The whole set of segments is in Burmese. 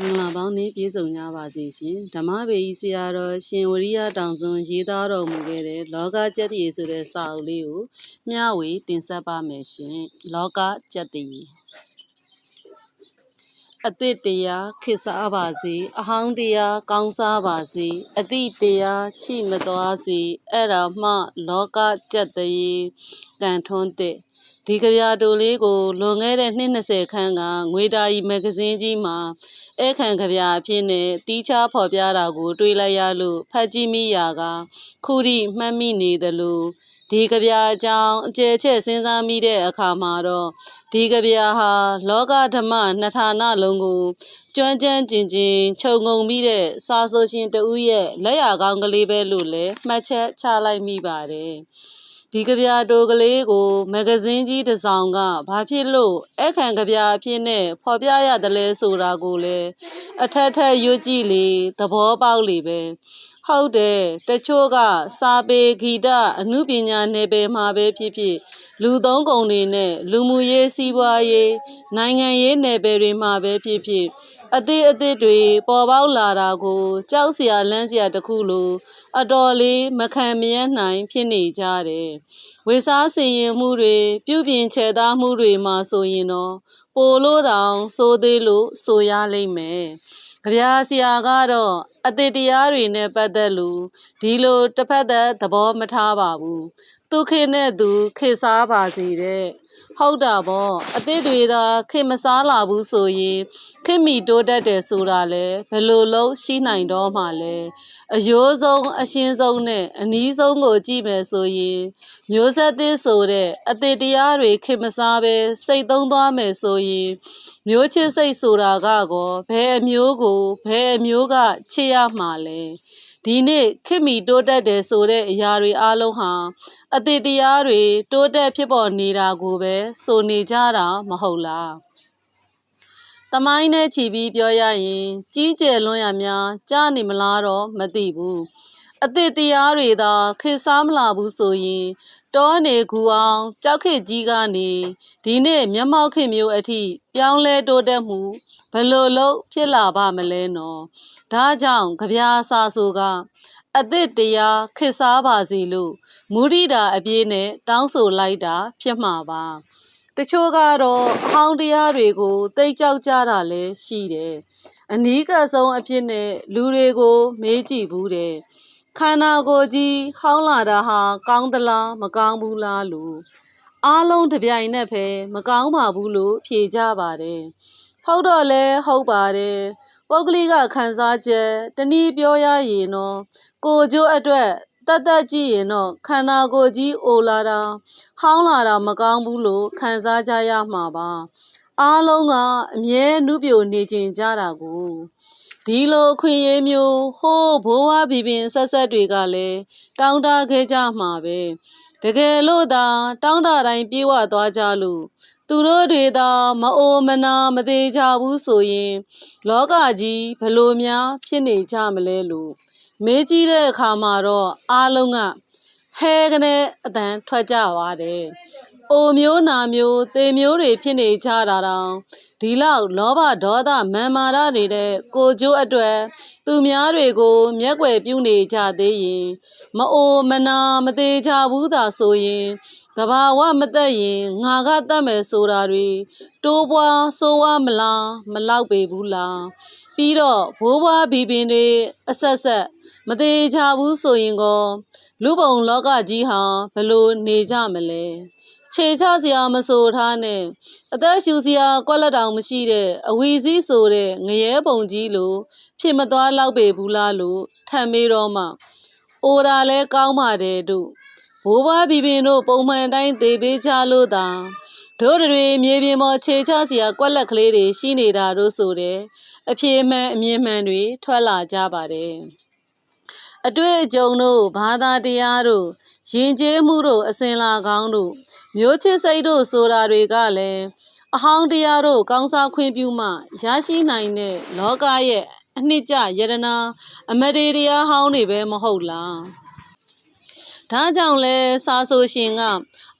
မင်္ဂလာပေါင်းနှင့်ပြည့်စုံကြပါစေရှင်ဓမ္မပေဤဆရာတော်ရှင်ဝရိယတောင်စွန်းရေးသားတော်မူခဲ့တဲ့လောကကျက်တည်ဆိုတဲ့စာအုပ်လေးကိုမျှဝေတင်ဆက်ပါမယ်ရှင်လောကကျက်တည် အတိတ်တရားခေတ်စားပါစေအဟောင်းတရားကောင်းစားပါစေအတိတ်တရားချိမသွားစေအဲ့ဒါမှ လောကကျက်တည်ကံထွန်းတဲ့ဒီကြပြတိုလေးကိုလွန်ခဲ့တဲ့နှစ်20ခန်းကငွေတာရီမဂ္ဂဇင်းကြီးမှာအဲခံကြပြအဖြစ်နဲ့တီးခြားဖော်ပြတာကို တွေးလိုက်ရလို့ဖတ်ကြည့်မိရာကခုထိမှတ်မိနေသလိုဒီကြပြအကြောင်းအကျယ်ချက်စဉ်းစားမိတဲ့အခါမှာတော့ ဒီကြပြဟာ လောကဓမ္မနှစ်ဌာနလုံးကိုကျွမ်းကျမ်းကျင်ကျင်ခြုံငုံမိတဲ့စာဆိုရှင်တဦးရဲ့လက်ရာကောင်းကလေးပဲလို့လည်းမှတ်ချက်ချလိုက်မိပါတယ်။ဒီကြပြတိုကလေးကိုမဂ္ဂဇင်းကြီးတစ်စောင်ကဘာဖြစ်လို့အခန့်ကြပြအဖြစ်နဲ့ဖော်ပြရတယ်လဲဆိုတာကိုလည်းအထက်ထက်ရွတ်ကြည့်လေသဘောပေါက်လေပဲ ဟုတ်တယ်တချို့ကစာပေဂီတအမှုပညာနယ်ပယ်မှာပဲဖြစ်ဖြစ်လူသုံးကုန်တွေနဲ့လူမှုရေးစီးပွားရေးနိုင်ငံရေးနယ်ပယ်တွေမှာပဲဖြစ်ဖြစ်အသေးအသေးတွေပေါ်ပေါက်လာတာကိုကြောက်စရာလန့်စရာတစ်ခုလိုအတော်လေးမခံမရနိုင်ဖြစ်နေကြတယ်ဝေစားစင်ရင်မှုတွေပြုပြင်ချေသားမှုတွေမှာဆိုရင်တော့ပိုလို့တောင်စိုးသေးလို့ဆိုရလိမ့်မယ် ကြပြာဆရာကတော့အတိတ်တရားတွေနဲ့ပတ်သက်လို့ဒီလိုတစ်ဖက်သက်သဘောမထားပါဘူးသူခေတ်နဲ့သူခေတ်စားပါစေတဲ့ ဟုတ်တာပေါ့အသစ်တွေသာခေတ်မစားလာဘူးဆိုရင်ခေတ်မီတိုးတက်တယ်ဆိုတာလဲဘယ်လိုလုံးရှိနိုင်တော့မှလဲအယိုးဆုံးအရှင်းဆုံးနဲ့အနီးဆုံးကိုကြည့်မယ်ဆိုရင်မျိုးဆက်သစ်ဆိုတဲ့အသစ်တရားတွေခေတ်မစားပဲစိတ်သုံးသွားမယ်ဆိုရင်မျိုးချစ်စိတ်ဆိုတာကကောဘယ်အမျိုးကိုဘယ်အမျိုးကချစ်ရမှာလဲ ဒီနေ့ခေတ်မီတိုးတက်တယ်ဆိုတဲ့အရာတွေအလုံးဟာအတိတ်တရားတွေတိုးတက်ဖြစ်ပေါ်နေတာကိုပဲဆိုနေကြတာမဟုတ်လားတမိုင်းနဲ့ချီပြီးပြောရရင် ကြီးကျယ်လွန်းရများကြားနေမလားတော့မသိဘူးအသစ်တရားတွေသာခေတ်စားမလာဘူးဆိုရင်တောနေကူအောင်ကြောက်ခေတ်ကြီးကနေဒီနေ့မျက်မှောက်ခေတ်မျိုးအထိပြောင်းလဲတိုးတက်မှုဘယ်လိုလုပ်ဖြစ်လာပါမလဲနော် ဒါကြောင့်ကြပြာစာဆိုကအသစ်တရားခေတ်စားပါစီလို့မုဒိတာအပြည့်နဲ့တောင်းဆိုလိုက်တာ ဖြစ်မှာပါတချို့ကတော့အဟောင်းတရားတွေကိုတိတ်ကြောက်ကြတာလည်းရှိတယ်အနီးကပ်ဆုံးအဖြစ်နဲ့လူတွေကို မေးကြည့်ဘူးတယ်ခန္ဓာကိုယ်ကြီးဟောင်းလာတာဟာကောင်းသလားမကောင်းဘူးလားလို့အားလုံးတစ်ပြိုင်နက်ပဲမကောင်းပါဘူးလို့ဖြေကြပါတယ်ဟုတ်တော့လဲဟုတ်ပါတယ် ပုဂ္ဂလိကခန်းစားချက်တနည်းပြောရရင်တော့ကိုကျိုးအတွက်တတ်တတ်ကြည့်ရင်တော့ခန္ဓာကိုယ်ကြီးအိုလာတာဟောင်းလာတာမကောင်းဘူးလို့ခံစားကြရမှာပါအားလုံးကအမြဲနုပြိုနေကျင်ကြတာကိုဒီလိုခွင့်ရေးမျိုးဟိုးဘိုးဝါဘီပင်ဆက်ဆက်တွေကလည်းတောင်းတခဲ့ကြမှာပဲတကယ်လို့သာတောင်းတတိုင်းပြေးဝသွားကြလို့ သူတို့တွေသာမအိုမနာမသေးကြဘူးဆိုရင် လောကကြီးဘလို့များဖြစ်နေကြမလဲလို့မေးကြည့်တဲ့အခါမှာတော့အားလုံးကဟဲကနေအတန်ထွက်ကြပါတယ်။အိုမျိုးနာမျိုးသေမျိုးတွေဖြစ်နေကြတာတောင်ဒီလောက်လောဘဒေါသမာန်မာရနေတဲ့ကိုကျိုးအတွက် သူများတွေကို မျက်ွယ်ပြုနေကြသေးရင် မအိုမနာမသေးကြဘူးသာဆိုရင်ကဘာဝမသက်ရင်ငါကတတ်မယ်ဆိုတာတွေတိုးပွားဆိုးဝါးမလားမလောက်ပေဘူးလားပြီးတော့ဘိုးဘွားဘီပင်တွေအဆက်ဆက်မသေးကြဘူးဆိုရင်ကောလူပုံလောကကြီးဟာဘလို့နေကြမလဲ ခြေချစရာမဆိုထားနဲ့အသက်ရှူစရာကွက်လက်တောင်မရှိတဲ့အဝီစည်းဆိုတဲ့ငရဲပုံကြီးလိုဖြစ်မသွားလောက်ပေဘူးလားလို့ထံမေးတော့မှအိုတာလဲကောင်းပါတယ်တို့ဘိုးဘွားဘီပင်တို့ပုံမှန်တိုင်းသေပေးချလို့သာတို့တွေမြေပြင်ပေါ်ခြေချစရာကွက်လက်ကလေးတွေရှိနေတာတို့ဆိုတဲ့အပြေမှန်အမြင်မှန်တွေထွက်လာကြပါတယ်အတွေ့အကြုံတို့ဘာသာတရားတို့ယဉ်ကျေးမှုတို့အစဉ်လာကောင်းတို့ မျိုးချစ်စိတ်တို့ဆိုတာတွေကလည်းအဟောင်းတရားတို့ကောင်းစားခွင့်ပြုမှရရှိနိုင်တဲ့လောကရဲ့အနှစ်ကျယရနာအမရေတရားဟောင်းတွေပဲမဟုတ်လားဒါကြောင့်လဲစာဆိုရှင်က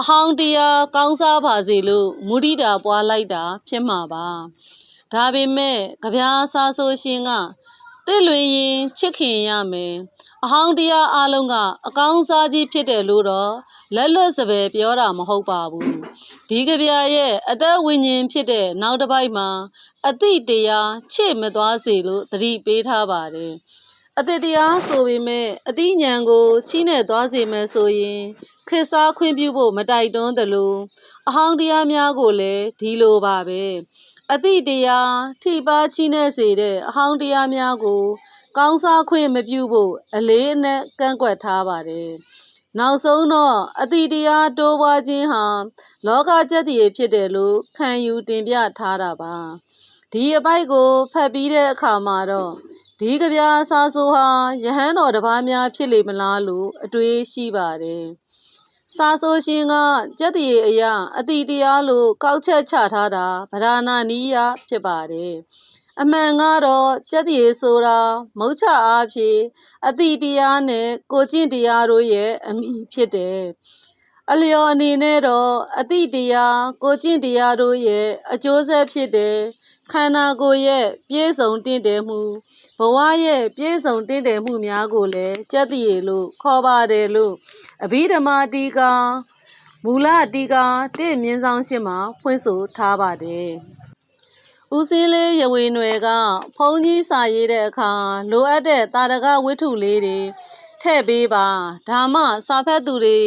အဟောင်းတရားကောင်းစားပါစေလို့မုဒိတာပွားလိုက်တာ ဖြစ်မှာပါဒါပေမဲ့ကြပြားစားဆိုရှင်ကတစ်လွင်ရင်ချစ်ခင်ရမယ် အဟောင်းတရားအလုံးကအကောင်းစားကြီးဖြစ်တယ်လို့တော့လက်လွတ်စပယ်ပြောတာမဟုတ်ပါဘူးဒီကြပြားရဲ့အသက်ဝိညာဉ်ဖြစ်တဲ့နောက်တစ်ပိုက်မှာအတိတရားချစ်မသွားစေလို့သတိပေးထားပါတယ်အတိတရားဆိုပေမဲ့အတိညာဏ်ကိုချီးနဲ့သွားစေမယ်ဆိုရင်ခေတ်စားခွင့်ပြုဖို့မတိုက်တွန်းသလိုအဟောင်းတရားများကိုလည်းဒီလိုပါပဲအတိတရားထိပါချီးနဲ့စေတဲ့အဟောင်းတရားများကို ကောင်းစားခွင့်မပြုဖို့အလေးအနက်ကန့်ကွက်ထားပါတယ်နောက်ဆုံးတော့အတိတရားတိုးပွားခြင်းဟာလောကကျက်တည်ဖြစ်တယ်လို့ခံယူတင်ပြထားတာပါဒီအပိုက်ကိုဖတ်ပြီးတဲ့အခါမှာတော့ဒီကဗျာစာဆိုဟာယဟန်တော်တစ်ပါးများဖြစ်လေမလားလို့အတွေးရှိပါတယ်စာဆိုရှင်ကကျက်တည်အရာအတိတရားလို့ကောက်ချက်ချထားတာဗราဏနီးယဖြစ်ပါတယ် အမှန်ကတော့ကျက်တည်ဆိုတာမုတ်ချအားဖြင့်အတိတရားနဲ့ကိုကျင့်တရားတို့ရဲ့အမိဖြစ်တယ်အလျော်အနေနဲ့တော့အတိတရားကိုကျင့်တရားတို့ရဲ့အကျိုးဆက်ဖြစ်တဲ့ခန္ဓာကိုယ်ရဲ့ပြည့်စုံတင့်တယ်မှုဘဝရဲ့ပြည့်စုံတင့်တယ်မှုများကိုလည်းကြက်တည်လို့ခေါ်ပါတယ်လို့အဘိဓမ္မာတီကာမူလတီကာတင့်မြင်းဆောင်ရှင်းမှာဖွင့်ဆိုထားပါတယ် ဦးစင်းလေးရဝေနွယ်ကဖုံးကြီးစာရေးတဲ့အခါလိုအပ်တဲ့တာရကဝတ္ထုလေးတွေထည့်ပေးပါဒါမှစာဖတ်သူတွေ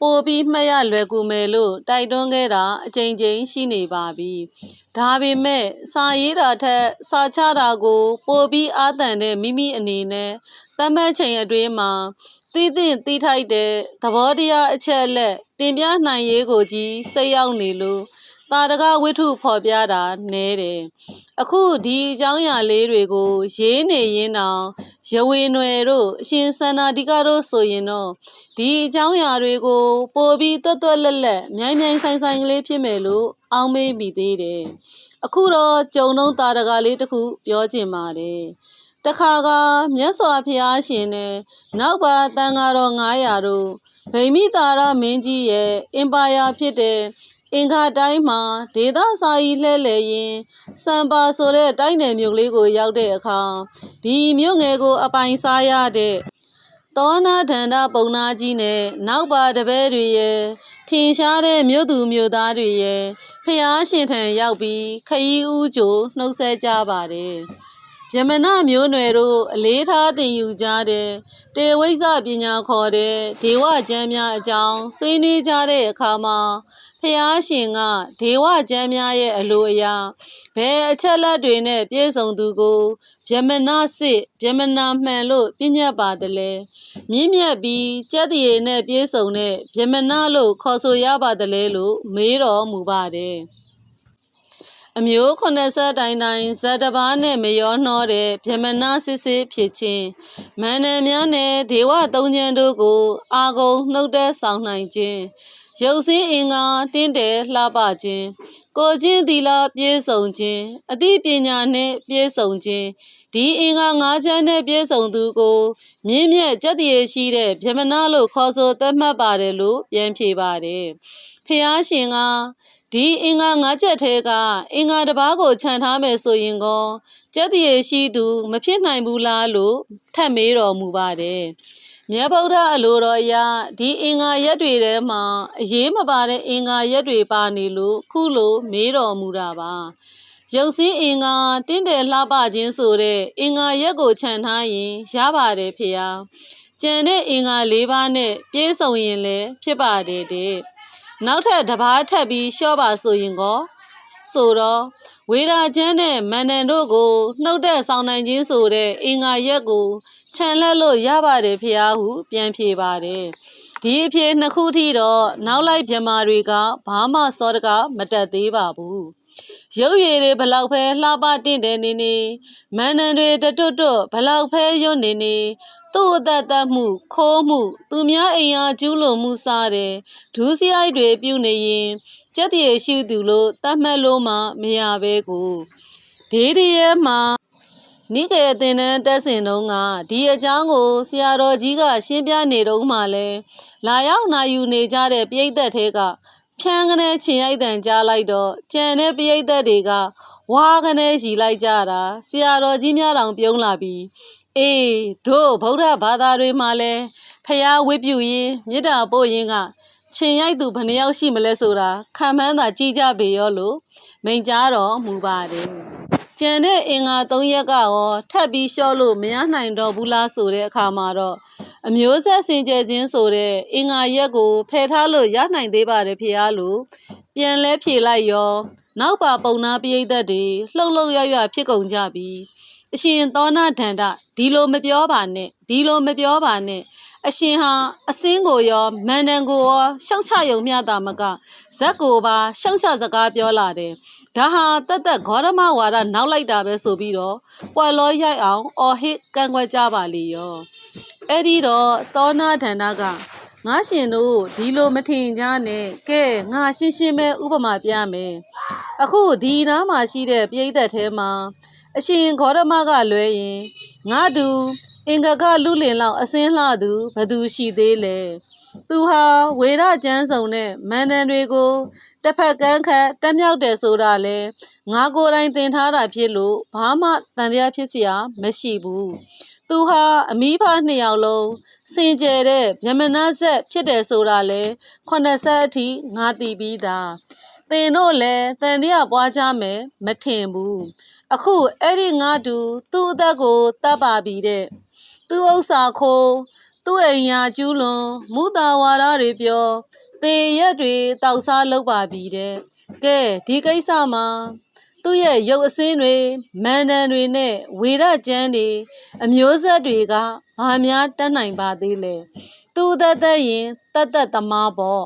ပို့ပြီးမှတ်ရလွယ်ကူမယ်လို့တိုက်တွန်းခဲ့တာအကြိမ်ကြိမ်ရှိနေပါပြီ။ဒါပေမဲ့စာရေးတာထက်စာချတာကို ပို့ပြီးအာသန်တဲ့မိမိအနေနဲ့သတ်မှတ်ချိန်အတွင်းမှာသိသင့်သိထိုက်တဲ့သဘောတရားအချက်အလက်တင်ပြနိုင်ရေးကိုကြီးစိတ်ရောက်နေလို့ တာတကဝိထုဖော်ပြတာနဲတယ်အခုဒီအကြောင်းအရာလေးတွေကို ရေးနေရင်တော့ရဝေနွယ်တို့အရှင်စန္နာဒီကတို့ဆိုရင်တော့ဒီအကြောင်းအရာတွေကို ပို့ပြီးတွတ်တွတ်လက်လက်မြိုင်မြိုင်ဆိုင်ဆိုင်ကလေးဖြစ်မယ်လို့အောင်းမေးပြီးသေးတယ်အခုတော့ကြုံတော့တာတကလေးတစ်ခုပြောချင်ပါတယ်တခါကမြတ်စွာဘုရားရှင်နဲ့နောက်ပါတန်ဃာတော်900တို့ဗိမိတာရမင်းကြီးရဲ့အင်ပါယာဖြစ်တဲ့ အင်္ဂါတိုင်းမှာဒေသစာကြီးလှဲ့လေရင်စံပါဆိုတဲ့တိုင်းနယ်မြို့ကလေးကိုရောက်တဲ့အခါဒီမြို့ငယ်ကို အပိုင်စားရတဲ့သောနာဒန္တပုံနာကြီးနဲ့နောက်ပါတပည့်တွေရဲ့ထင်ရှားတဲ့မြို့သူမြို့သားတွေရဲ့ဖျားရှင်ထံရောက်ပြီးခရီးဦးကြိုနှုတ်ဆက်ကြပါတယ်ယမနမျိုးနွယ်တို့အလေးထားတင်ယူကြတဲ့တေဝိဇ္ဇပညာခေါ်တဲ့ဒေဝကျမ်းများအကြောင်းဆွေးနွေးကြတဲ့အခါမှာ ဖျားရှင်ကဒေဝကျမ်းများရဲ့အလိုအရာဘယ်အချက်လက်တွေနဲ့ပြည့်စုံသူကိုဗျမနစစ်ဗျမနာမှန်လို့ပြညတ်ပါတယ်လေမြင့်မြတ်ပြီးကြက်တရေနဲ့ပြည့်စုံတဲ့ဗျမနလို့ခေါ်ဆိုရပါတယ်လေလို့မေးတော်မူပါတယ်အမျိုး80တိုင်တိုင်ဇတ်တဘာနဲ့မရောနှောတဲ့ဗြဟ္မဏစစ်စစ်ဖြစ်ခြင်းမန္တန်များနဲ့ဒေဝသုံးချမ်းတို့ကို အာဂုံနှုတ်တဲ့ဆောင်နိုင်ခြင်း ရုပ်စင်းအင်္ဂါတင်းတယ်လှပခြင်းကိုချင်းသီလပြည့်စုံခြင်းအသိပညာနှင့်ပြည့်စုံခြင်းဒီအင်္ဂါငါးချမ်းနဲ့ပြည့်စုံသူကိုမြင့်မြတ်ကြက်တည်ရှိတဲ့ဗြဟ္မဏလို့ခေါ်ဆိုသတ်မှတ်ပါတယ်လို့ပြန်ဖြေပါတယ်ဖျားရှင်ကဒီအင်္ဂါငါးချက်ထဲကအင်္ဂါတစ်ပါးကိုခြံထားမယ်ဆိုရင်ကောကြက်တည်ရှိသူ မဖြစ်နိုင်ဘူးလားလို့ထပ်မေးတော်မူပါတယ် မြတ်ဗုဒ္ဓအလိုတော်အရဒီအင်္ဂါရက်တွေထဲမှာအရေးမပါတဲ့အင်္ဂါရက်တွေပါနေလို့ခုလိုမေးတော်မူတာပါရုပ်စင်းအင်္ဂါတင့်တယ်လှပခြင်းဆိုတဲ့အင်္ဂါရက်ကိုခြံထားရင်ရပါတယ်ဖေဟာကျန်တဲ့အင်္ဂါ၄ပါးနဲ့ပြည့်စုံရင်လည်းဖြစ်ပါတယ်တဲ့နောက်ထပ်တစ်ပါးထပ်ပြီးလျှော့ပါဆိုရင်ကော ဆိုတော့ဝေရာချမ်းနဲ့မန္တန်တို့ကိုနှုတ်တဲ့ဆောင်နိုင်ခြင်းဆိုတဲ့အင်္ဂါရက်ကိုခြံလက်လို့ရပါတယ်ဖះဟုပြန်ဖြေပါတယ်ဒီအဖြစ်နှစ်ခုထိတော့နောက်လိုက်မြမာတွေကဘာမှစောတကမတက်သေးပါဘူးရုပ်ရည်တွေဘလောက်ဖဲလှပတင့်တယ်နေနေမန္တန်တွေတတွတ်တွတ်ဘလောက်ဖဲရွနေနေ သူ့အသက်သက်မှုခိုးမှုသူများအိမ်အားကျူးလွန်မှုစားတယ်ဒူးစရိုက်တွေပြုနေရင်ကြက်တည်ရှိသူလို့တတ်မှတ်လို့မှမရပဲကိုဒေးဒီရဲမှာနိကေအသင်တန်းတက်စင်တုန်းကဒီအကြောင်းကိုဆရာတော်ကြီးကရှင်းပြနေတုန်းမှလဲလာရောက်နာယူနေကြတဲ့ပြိဿသက်ထဲကဖြန်းကနေချင်ရိုက်တန်ကြားလိုက်တော့ကြံတဲ့ပြိဿသက်တွေကဝဝါကနေရီလိုက်ကြတာဆရာတော်ကြီးများတောင်ပြုံးလာပြီး အေးတို့ဗုဒ္ဓဘာသာတွေမှာလဲဖះဝိပုရင်မေတ္တာပို့ရင်ကချင်းရိုက်သူဘယ်နှယောက်ရှိမလဲဆိုတာခံမှန်းသာကြည့်ကြပေရောလို့မိန်ကြားတော်မူပါတယ်ကျန်တဲ့အင်္ဂါ၃ရက်ကရောထပ်ပြီးလျှော့လို့မရနိုင်တော့ဘူးလားဆိုတဲ့အခါမှာတော့အမျိုးဆက်စင်ကြယ်ခြင်းဆိုတဲ့အင်္ဂါရက်ကိုဖယ်ထားလို့ရနိုင်သေးပါတယ်ဖေဟာလို့ပြန်လဲဖြေလိုက်ရော နောက်ပါပုံနာပိယသက်တွေလှုပ်လှုပ်ရွရွဖြစ်ကုန်ကြပြီ အရှင်သောနာဒန္တဒီလိုမပြောပါနဲ့ဒီလိုမပြောပါနဲ့အရှင်ဟာအစင်းကိုရောမန္တန်ကိုရောရှောက်ချယုံမျှတာမကဇက်ကိုပါရှောက်ချစကားပြောလာတယ်ဒါဟာတက်တက်ဂေါရမဝါဒနောက်လိုက်တာပဲဆိုပြီးတော့ပွက်လောရိုက်အောင်အော်ဟစ်ကန့်ကွက်ကြပါလေရောအဲ့ဒီတော့သောနာဒန္တကငါရှင်တို့ဒီလိုမထင်ကြနဲ့ကဲငါရှင်းရှင်းပဲဥပမာပြမယ်အခုဒီနားမှာရှိတဲ့ပြိဿတ်ထဲမှာ အရှင်ဂေါတမကလွဲရင်ငါတူအင်္ဂကလူလင်လောက်အစင်းလှသူဘသူရှိသေးလဲသူဟာဝေရကျမ်းစုံနဲ့မန္တန်တွေကိုတစ်ဖက်ကန်းခတ်တက်မြောက်တယ်ဆိုတာလေငါကိုယ်တိုင်သင်ထားတာဖြစ်လို့ဘာမှတန်တရားဖြစ်စရာမရှိဘူးသူဟာအမိဖနှစ်ယောက်လုံးစင်ကြယ်တဲ့ဗျမနဆက်ဖြစ်တယ်ဆိုတာလေ80အထိငါသိပြီးသား သင်တို့လည်းတန်တရားပွားကြမယ်မထင်ဘူးအခုအဲ့ဒီငါတူသူ့အသက်ကိုတတ်ပါပြီတဲ့သူ့ဥစ္စာခိုးသူ့အိမ်ယာကျူးလွန်မူတာဝါဒတွေပြောသေရက်တွေတောက်စားလုပ်ပါပြီတဲ့ကဲဒီကိစ္စမှာသူ့ရဲ့ရုပ်အစင်းတွေမန္တန်တွေနဲ့ဝေရကျမ်းတွေအမျိုးဆက်တွေကဘာများတတ်နိုင်ပါသေးလဲ သူ့သက်သက်ရင်တတ်တတ်သမားပေါ့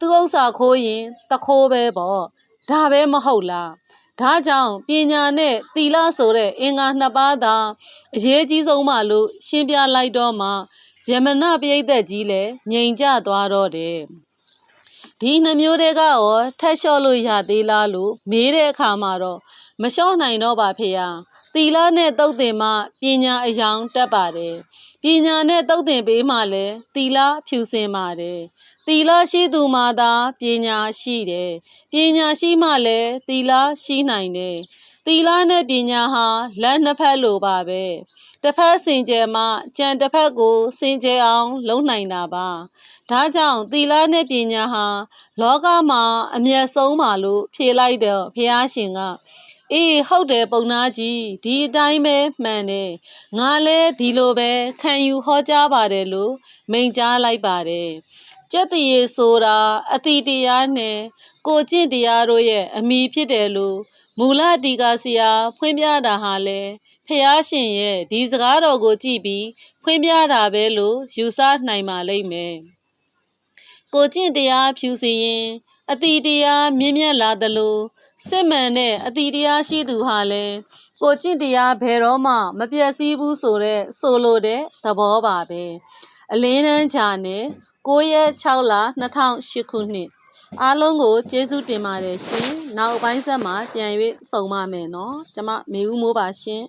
သူ့ဥစ္စာခိုးရင်တခိုးပဲပေါ့ဒါပဲမဟုတ်လားဒါကြောင့်ပညာနဲ့သီလဆိုတဲ့အင်္ဂါနှစ်ပါးသာအရေးကြီးဆုံးမှလို့ရှင်းပြလိုက်တော့မှယမနပိဋကကြီးလည်းငြိမ်ကြသွားတော့တယ်ဒီနှမျိုးတွေကရောထက်လျှော့လို့ရသေးလားလို့မေးတဲ့အခါမှာတော့မလျှော့နိုင်တော့ပါဖေယာသီလနဲ့တုတ်တင်မှပညာအယောင်တက်ပါတယ် ပညာနဲ့တုတ်တင်ပေးမှလည်းသီလဖြူစင်ပါတယ်သီလရှိသူမှသာပညာရှိတယ်ပညာရှိမှလည်းသီလရှိနိုင်တယ်သီလနဲ့ပညာဟာလက်နှစ်ဖက်လိုပါပဲတစ်ဖက်စင်ကြယ်မှကြံတစ်ဖက်ကိုစင်ကြယ်အောင်လုပ်နိုင်တာပါဒါကြောင့်သီလနဲ့ပညာဟာလောကမှာအမျက်ဆုံးပါလို့ဖြေလိုက်တော့ဘုရားရှင်က အေးဟုတ်တယ်ပုံနာကြီးဒီအတိုင်းပဲမှန်တယ်ငါလည်းဒီလိုပဲခံယူဟောကြားပါတယ်လို့မိန့်ကြားလိုက်ပါတယ်ကျက်တရေဆိုတာအတိတရားနဲ့ကိုကျင့်တရားတို့ရဲ့အမိဖြစ်တယ်လို့မူလတီကာဆရာဖွင့်ပြတာဟာလေဖះရှင်ရဲ့ဒီစကားတော်ကိုကြည့်ပြီးဖွင့်ပြတာပဲလို့ယူဆနိုင်ပါလိမ့်မယ်ကိုကျင့်တရားဖြူစီရင် အတိတရားမြင့်မြတ်လာသလိုစစ်မှန်တဲ့အတိတရားရှိသူဟာလည်းကိုကျင့်တရားဘယ်တော့မှမပြည့်စည်ဘူးဆိုတဲ့ဆိုလိုတဲ့သဘောပါပဲအလင်းတန်းချာနဲ့9ရက်6လ2008ခုနှစ်အားလုံးကိုကျေးဇူးတင်ပါတယ်ရှင်နောက်ပိုင်းဆက်မှာပြန်၍ဆုံပါမယ်နော်ကျမမေဦးမိုးပါရှင်